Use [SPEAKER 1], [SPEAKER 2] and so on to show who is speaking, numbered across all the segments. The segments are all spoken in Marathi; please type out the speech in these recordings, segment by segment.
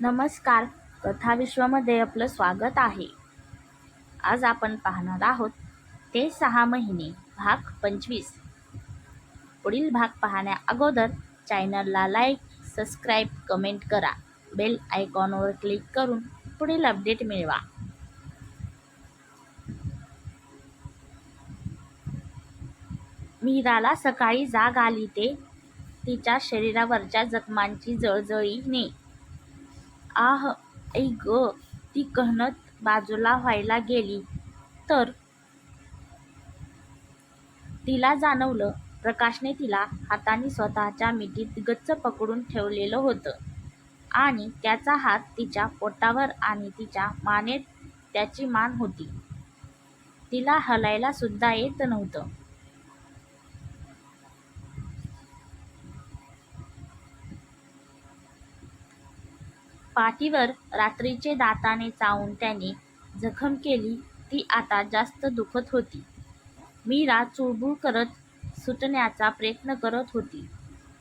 [SPEAKER 1] नमस्कार. कथाविश्वामध्ये आपलं स्वागत आहे. आज आपण पाहणार आहोत ते सहा महिने भाग पंचवीस. पुढील भाग पाहण्या अगोदर चॅनलला लाईक सबस्क्राईब कमेंट करा. बेल आयकॉनवर क्लिक करून पुढील अपडेट मिळवा. मीराला सकाळी जाग आली ते तिच्या शरीरावरच्या जखमांची जळजळीने आह ऐ ग ती कहनत बाजूला व्हायला गेली. तर? तिला जाणवलं प्रकाशने तिला हाताने स्वतःच्या मिठीत गच्च पकडून ठेवलेलं होतं. आणि त्याचा हात तिच्या पोटावर आणि तिच्या मानेत त्याची मान होती. तिला हलायला सुद्धा येत नव्हतं. पाठीवर रात्रीचे दाताने चावून त्याने जखम केली ती आता जास्त दुखत होती. मीरा चुळबुळ करत सुटण्याचा प्रयत्न करत होती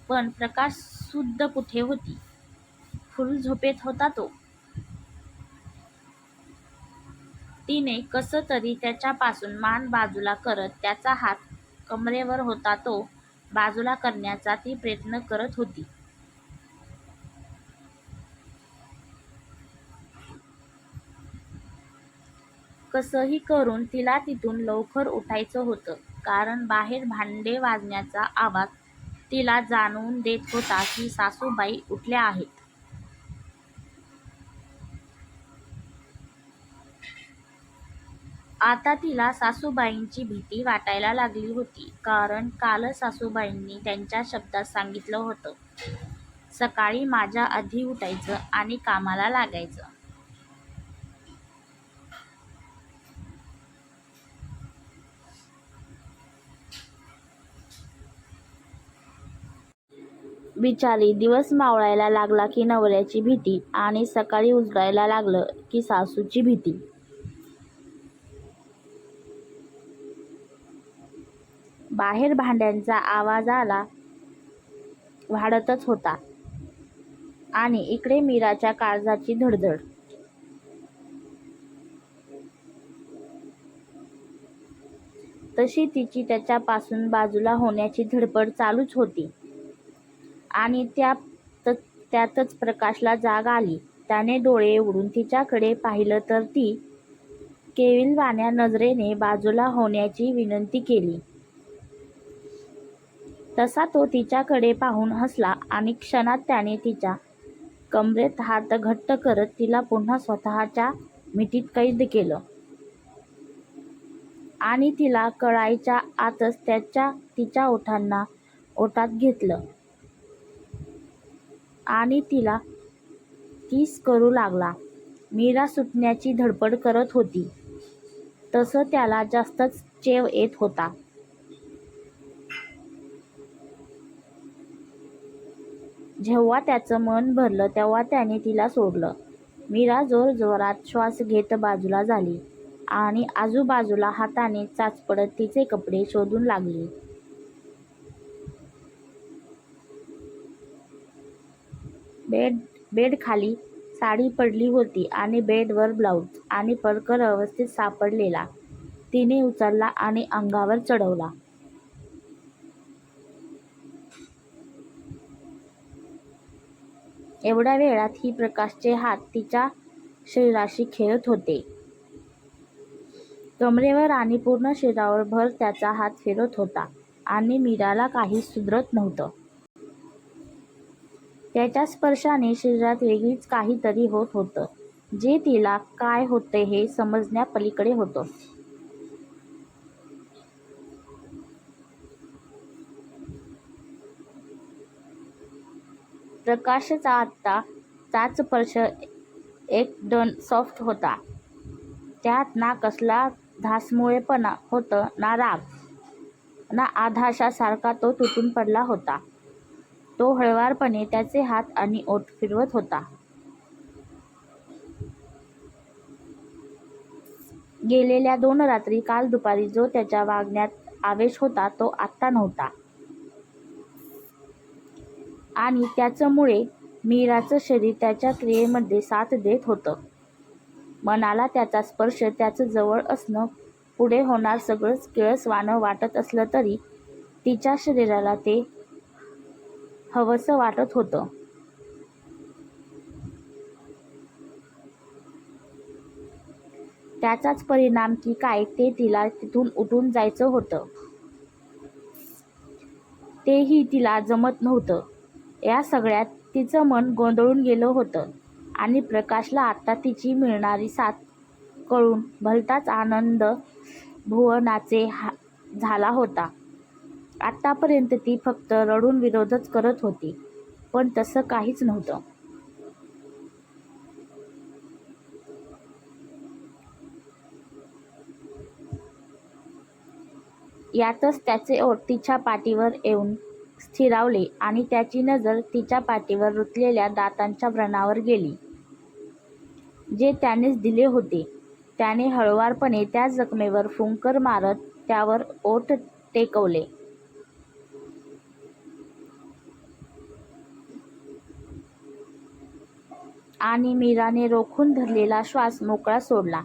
[SPEAKER 1] पण प्रकाश शुद्ध कुठे होती? फुल झोपेत होता तो. तिने कसं तरी त्याच्यापासून मान बाजूला करत त्याचा हात कमरेवर होता तो बाजूला करण्याचा ती प्रयत्न करत होती. कसंही करून तिला तिथून लवकर उठायचं होतं. कारण बाहेर भांडे वाजण्याचा आवाज तिला जाणवून देत होता की सासूबाई उठल्या आहेत. आता तिला सासूबाईंची भीती वाटायला लागली होती. कारण कालच सासूबाईंनी त्यांच्या शब्दात सांगितलं होतं सकाळी माझ्या आधी उठायचं आणि कामाला लागायचं. बिचारी दिवस मावळायला लागला की नवऱ्याची भीती आणि सकाळी उजळायला लागलं की सासूची भीती. बाहेर भांड्यांचा आवाज आला वाढतच होता. आणि इकडे मीराच्या काळजाची धडधड. तशी तिची त्याच्यापासून बाजूला होण्याची धडपड चालूच होती. आणि त्या त्यातच प्रकाशला जाग आली. त्याने डोळे उघडून तिच्याकडे पाहिलं तर ती केविलवाण्या नजरेने बाजूला होण्याची विनंती केली. तसा तो तिच्याकडे पाहून हसला आणि क्षणात त्याने तिच्या कमरेत हात घट्ट करत तिला पुन्हा स्वतःच्या मिठीत कैद केलं. आणि तिला कळायच्या आतच त्याच्या तिच्या ओठांना ओठात घेतलं. आणि तिला किस करू लागला. मीरा सुटण्याची धडपड करत होती. तसं त्याला जास्तच चेव येत होता. जेव्हा त्याचं मन भरलं तेव्हा त्याने तिला सोडलं. मीरा जोरजोरात श्वास घेत बाजूला झाली आणि आजूबाजूला हाताने चाचपडत तिचे कपडे शोधून लागली. बेड बेडखाली साडी पडली होती आणि बेडवर ब्लाऊज आणि परकर अवस्थेत सापडलेला. तिने उचलला आणि अंगावर चढवला. एवढ्या वेळात ही प्रकाशचे हात तिच्या शरीराशी खेळत होते. कमरेवर आणि पूर्ण शरीरावर भर त्याचा हात फिरत होता आणि मीराला काही सुधरत नव्हतं. त्याच्या स्पर्शाने शरीरात वेगळीच काहीतरी होत होतं. जे तिला काय होते हे समजण्यापलीकडे होतं. प्रकाशचा आत्ता चाच स्पर्श एकदम सॉफ्ट होता. त्यात ना कसला धासमुळेपणा होतं ना राग ना आधाशासारखा तो तुटून पडला होता. तो हळवारपणे त्याचे हात आणि ओठ फिरवत होता. गेलेल्या दोन रात्री काल दुपारी जो त्याच्या वागण्यात आवेश होता तो आत्ता नव्हता. आणि त्याच्यामुळे मीराचं शरीर त्याच्या क्रियेमध्ये साथ देत होतं. मनाला त्याचा स्पर्श त्याचं जवळ असणं पुढे होणार सगळंच किळसवानं वाटत असलं तरी तिच्या शरीराला ते हवंसं वाटत होतं. त्याचाच परिणाम की काय ते तिला तिथून उठून जायचं होतं. तेही तिला जमत नव्हतं. या सगळ्यात तिचं मन गोंधळून गेलं होतं आणि प्रकाशला आता तिची मिळणारी साथ कळून भलताच आनंद भुवनाचे हा झाला होता. आत्तापर्यंत ती फक्त रडून विरोधच करत होती पण तसं काहीच नव्हतं. यातच त्याचे ओठ तिच्या पाठीवर येऊन स्थिरावले आणि त्याची नजर तिच्या पाठीवर रुतलेल्या दातांच्या व्रणावर गेली. जे त्यानेच दिले होते त्याने हळुवारपणे त्या जखमेवर फुंकर मारत त्यावर ओठ टेकवले. आणि मीराने रोखून धरलेला श्वास मोकळा सोडला.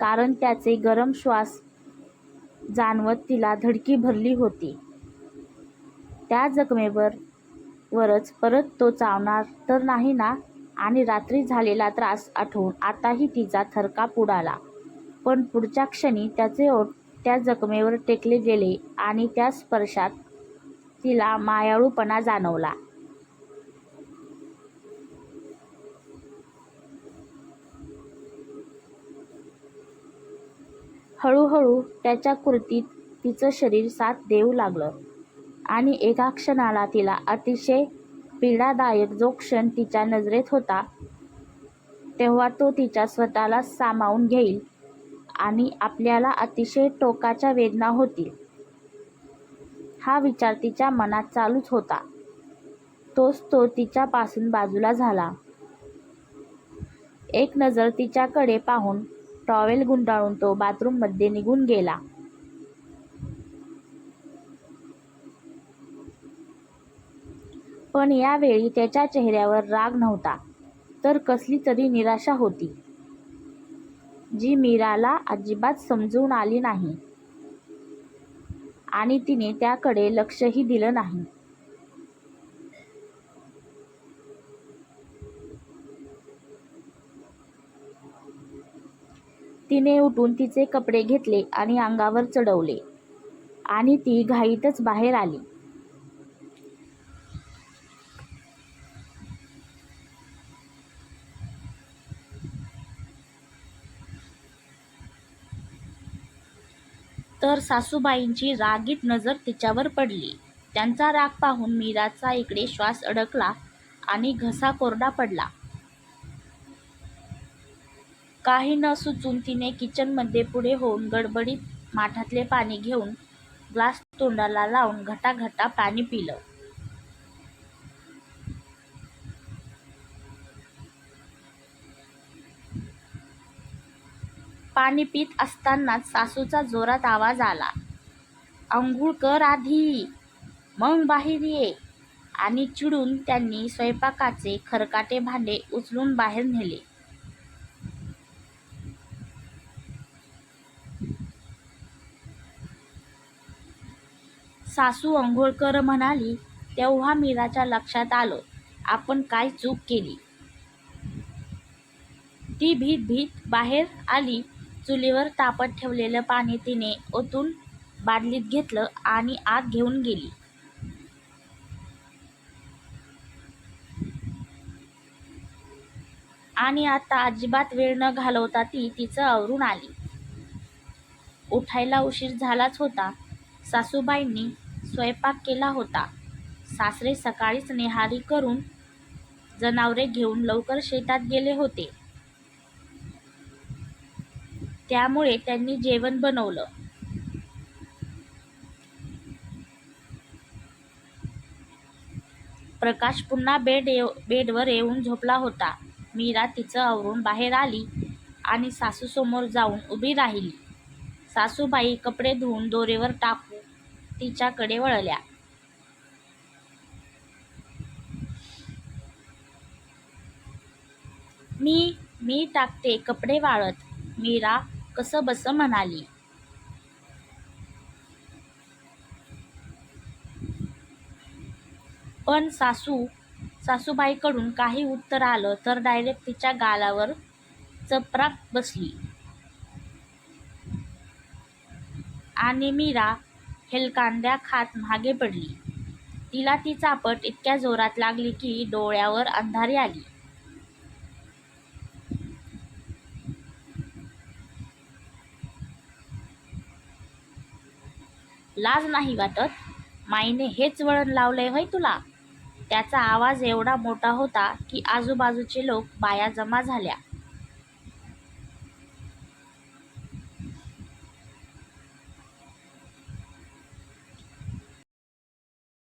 [SPEAKER 1] कारण त्याचे गरम श्वास जाणवत तिला धडकी भरली होती. त्या जखमेवर वरच परत तो चावणार तर नाही ना? आणि रात्री झालेला त्रास आठवून आताही तिचा थरकाप उडाला. पण पुढच्या क्षणी त्याचे ओठ त्या जखमेवर टेकले गेले आणि त्या स्पर्शात तिला मायाळूपणा जाणवला. हळूहळू त्याच्या कृतीत तिचं शरीर साथ देऊ लागलं. आणि एका क्षणाला तिला अतिशय पीडादायक जो क्षण तिच्या नजरेत होता तेव्हा तो तिच्या स्वतःला सामावून घेईल आणि आपल्याला अतिशय टोकाच्या वेदना होतील. हा विचार तिच्या मनात चालूच होता. तोच तो तिच्यापासून बाजूला झाला. एक नजर तिच्याकडे पाहून टॉवेल गुंडाळून तो बाथरूममध्ये निघून गेला. पण यावेळी त्याच्या चेहऱ्यावर राग नव्हता तर कसली तरी निराशा होती जी मीराला अजिबात समजून आली नाही. आणि तिने त्याकडे लक्षही दिलं नाही. तिने उठून तिचे कपडे घेतले आणि अंगावर चढवले. आणि ती घाईतच बाहेर आली. तर सासूबाईंची रागीत नजर तिच्यावर पडली. त्यांचा राग पाहून मीराचा इकडे श्वास अडकला आणि घसा कोरडा पडला. काही न सुचून तिने किचनमध्ये पुढे होऊन गडबडीत माठातले पाणी घेऊन ग्लास तोंडाला लावून घटाघटा पाणी पिलं. पाणी पित असतानाच सासूचा जोरात आवाज आला. अंघोळ कर आधी मग बाहेर ये. आणि चिडून त्यांनी स्वयंपाकाचे खरकाटे भांडे उचलून बाहेर नेले. सासू अंघोळकर म्हणाली तेव्हा मीराच्या लक्षात आलं. आपण काय चूक केली? ती भीत भीत बाहेर आली. चुलीवर तापत ठेवलेलं पाणी तिने ओतून बादलीत घेतलं आणि आत घेऊन गेली. आणि आता अजिबात वेळ न घालवता ती तिचं आवरून आली. उठायला उशीर झालाच होता. सासूबाईंनी स्वयंपाक केला होता. सासरे सकाळीच नेहारी करून जनावरे घेऊन लवकर शेतात गेले होते. त्यामुळे त्यांनी जेवण बनवलं. प्रकाश पुन्हा बेड येव बेडवर येऊन झोपला होता. मीरा तिचं आवरून बाहेर आली आणि सासूसमोर जाऊन उभी राहिली. सासूबाई कपडे धुवून दोरेवर टाकू तिच्याकडे वळल्या. मी मी टाकते कपडे वाळत. मीरा कसं बस म्हणाली. पण सासू सासूबाईकडून काही उत्तर आलं तर डायरेक्ट तिच्या गालावर चपराक बसली. आणि मीरा हेलकांद्या खात मागे पडली. तिला ती चापट इतक्या जोरात लागली की डोळ्यावर अंधारी आली. लाज नाही वाटत? माईने हेच वळण लावलंय व्हय तुला? त्याचा आवाज एवढा मोठा होता की आजूबाजूचे लोक बाया जमा झाल्या.